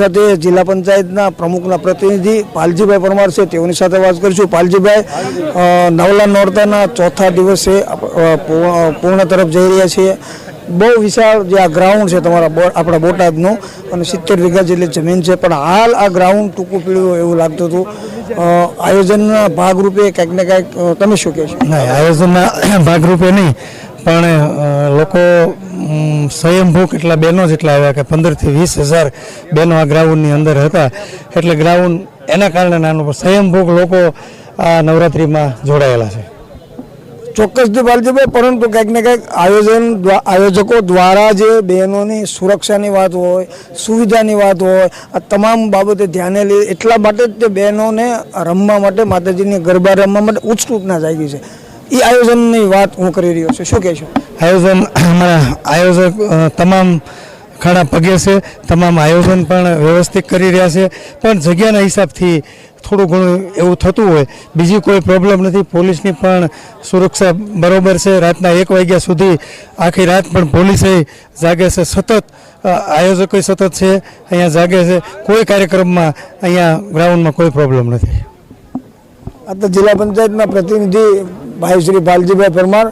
સાથે જિલ્લા પંચાયતના પ્રમુખના પ્રતિનિધિ પાલજીભાઈ પરમાર છે, તેઓની સાથે વાત કરીશું. પાલજીભાઈ નવલા નોરતાના ચોથા દિવસે પૂર્ણ તરફ જઈ રહ્યા છીએ. બહુ વિશાળ જે આ ગ્રાઉન્ડ છે તમારા આપણા બોટાદનું, અને સિત્તેર વીઘા જેટલી જમીન છે. પણ હાલ આ ગ્રાઉન્ડ ટૂંકું પીળ્યું એવું લાગતું હતું. આયોજનના ભાગરૂપે કંઈક ને કંઈક તમે શું કહેશો? ના આયોજનના ભાગરૂપે નહીં. પણ લોકો સ્વયંભૂ કેટલા બહેનો જેટલા આવ્યા કે પંદરથી વીસ હજાર બહેનો આ ગ્રાઉન્ડની અંદર હતા. એટલે ગ્રાઉન્ડ એના કારણે નાનું પણ સ્વયંભૂ લોકો આ નવરાત્રિમાં જોડાયેલા છે. ચોક્કસથી પાલજીભાઈ પરંતુ કંઈક ને કંઈક આયોજન આયોજકો દ્વારા જે બહેનોની સુરક્ષાની વાત હોય, સુવિધાની વાત હોય, આ તમામ બાબતે ધ્યાને લે એટલા માટે જ તે બહેનોને રમવા માટે, માતાજીની ગરબા રમવા માટે ઉત્સુકતા જાગી છે. એ આયોજનની વાત હું કરી રહ્યો છું. શું કહેશો? આયોજન અમારા આયોજક તમામ ઘણા પગે છે. તમામ આયોજન પણ વ્યવસ્થિત કરી રહ્યા છે. પણ જગ્યાના હિસાબથી થોડું ઘણું એવું થતું હોય. બીજી કોઈ પ્રોબ્લેમ નથી. પોલીસની પણ સુરક્ષા બરોબર છે. રાતના એક વાગ્યા સુધી આખી રાત પણ પોલીસે જાગે છે. સતત આયોજકો સતત છે. અહીંયા જાગે છે. કોઈ કાર્યક્રમમાં અહીંયા ગ્રાઉન્ડમાં કોઈ પ્રોબ્લેમ નથી. આ તો જિલ્લા પંચાયતના પ્રતિનિધિ ભાઈ શ્રી ભાલજીભાઈ પરમાર